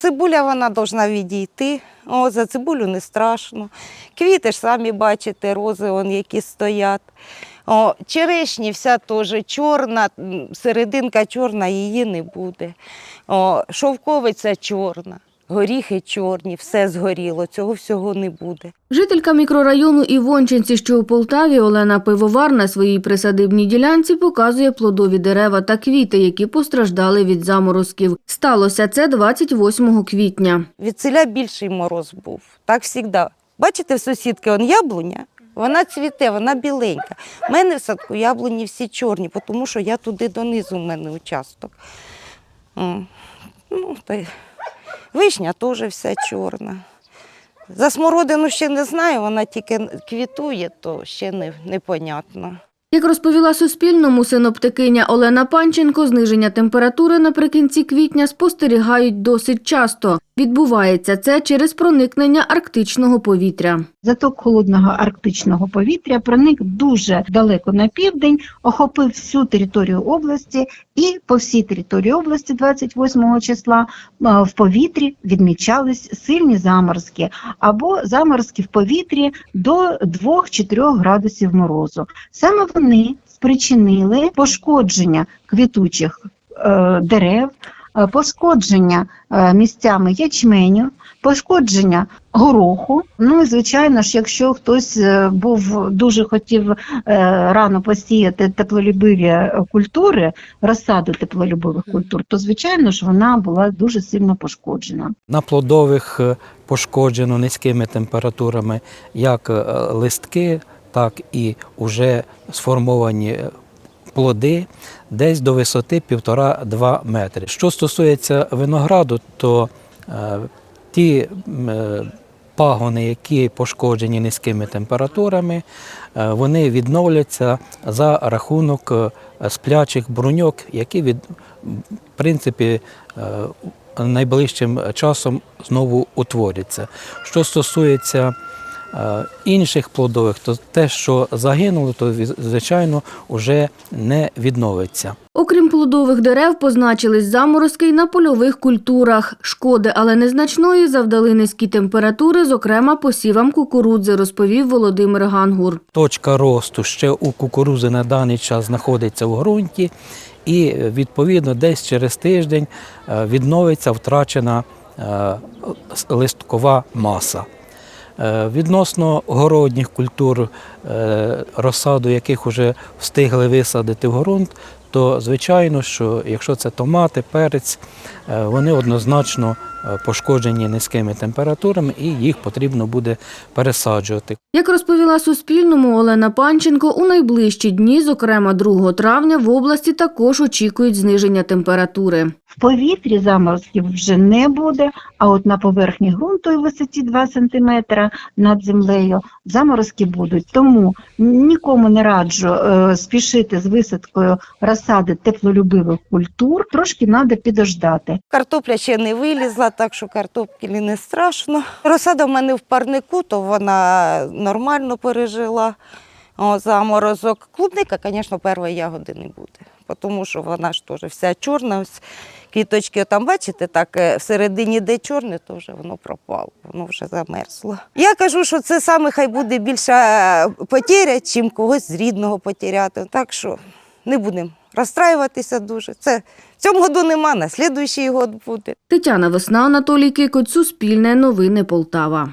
Цибуля вона повинна відійти. О, за цибулю не страшно. Квіти ж самі бачите, рози вон, які стоять. О, черешні вся теж чорна, серединка чорна, її не буде. О, шовковиця чорна, горіхи чорні, все згоріло, цього всього не буде. Жителька мікрорайону Івончинці, що у Полтаві, Олена Пивовар на своїй присадибній ділянці показує плодові дерева та квіти, які постраждали від заморозків. Сталося це 28 квітня. Від селя більший мороз був. Так завжди. Бачите, в сусідки он яблуня, вона цвіте, вона біленька. У мене в садку яблуні всі чорні, тому що я туди донизу в мене участок. Ну, вишня теж вся чорна. За смородину ще не знаю, вона тільки квітує, то ще не, непонятно. Як розповіла Суспільному синоптикиня Олена Панченко, зниження температури наприкінці квітня спостерігають досить часто. Відбувається це через проникнення арктичного повітря. Заток холодного арктичного повітря проник дуже далеко на південь, охопив всю територію області, і по всій території області 28 числа в повітрі відмічались сильні заморозки або заморозки в повітрі до 2-4 градусів морозу. Саме вони спричинили пошкодження квітучих е, дерев, е, пошкодження е, місцями ячменю, пошкодження гороху. Ну і звичайно ж, якщо хтось е, був дуже хотів е, рано посіяти теплолюбиві е, культури, розсаду теплолюбивих культур, то звичайно ж вона була дуже сильно пошкоджена. На плодових е, пошкоджено низькими температурами як е, листки, так і вже сформовані е, плоди десь до висоти 1,5-2 метри. Що стосується винограду, то е, ті е, пагони, які пошкоджені низькими температурами, е, вони відновляться за рахунок сплячих бруньок, які від, в принципі найближчим часом знову утворяться. Що стосується інших плодових, то те, що загинуло, то звичайно вже не відновиться. Окрім плодових дерев, позначились заморозки й на польових культурах. Шкоди, але незначної, завдали низькі температури, зокрема посівам кукурудзи, розповів Володимир Гангур. Точка росту ще у кукурузи на даний час знаходиться в ґрунті, і е, відповідно десь через тиждень е, відновиться втрачена е, листкова маса. Е, Відносно городніх культур, е, розсаду яких вже встигли висадити в ґрунт, то звичайно, що якщо це томати, перець, е, вони однозначно е, пошкоджені низькими температурами і їх потрібно буде пересаджувати. Як розповіла Суспільному Олена Панченко, у найближчі дні, зокрема 2 травня, в області також очікують зниження температури. В повітрі заморозків вже не буде, а от на поверхні ґрунту і висоті 2 см над землею заморозки будуть. Тому нікому не раджу е, спішити з висадкою розсади теплолюбивих культур, трошки треба підождати. Картопля ще не вилізла, так що картоплі не страшно. Розсада в мене в парнику, то вона нормально пережила о, заморозок. Клубника, звісно, першої ягоди не буде, тому що вона ж теж вся чорна. Ось квіточки, там бачите, так е, всередині де чорне, то вже воно пропало, воно вже замерзло. Я кажу, що це саме хай буде більша е, потеря, чим когось з рідного потеряти. Так що не будемо розстраюватися дуже. Це в цьому году нема, на слідуючий год буде. Тетяна Весна, Анатолій Кикоць, Суспільне, Новини Полтава.